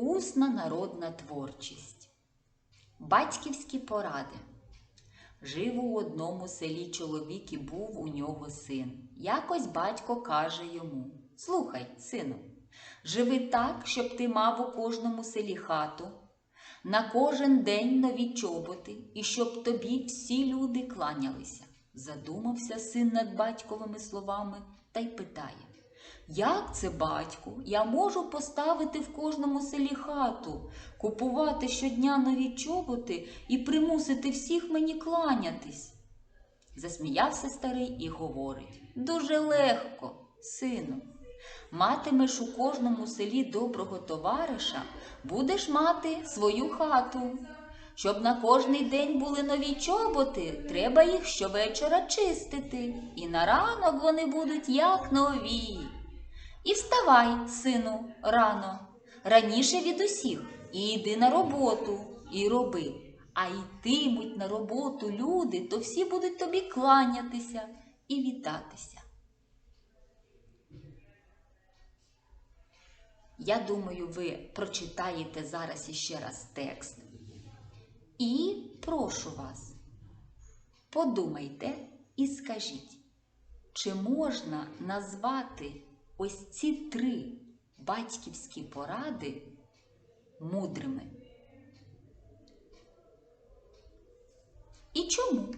Усна народна творчість. Батьківські поради. Жив у одному селі чоловік і був у нього син. Якось батько каже йому: Слухай, сину, живи так, щоб ти мав у кожному селі хату, на кожен день нові чоботи, і щоб тобі всі люди кланялися. Задумався син над батьковими словами та й питає. Як це, батьку? Я можу поставити в кожному селі хату, купувати щодня нові чоботи і примусити всіх мені кланятись. Засміявся старий і говорить Дуже легко, сину. Матимеш у кожному селі доброго товариша, будеш мати свою хату. Щоб на кожний день були нові чоботи, треба їх щовечора чистити, і на ранок вони будуть як нові. І вставай, сину, рано, раніше від усіх, і йди на роботу, і роби. А йтимуть на роботу люди, то всі будуть тобі кланятися і вітатися. Я думаю, ви прочитаєте зараз іще раз текст. І прошу вас, подумайте і скажіть, чи можна назвати ось ці три батьківські поради мудрими? І чому?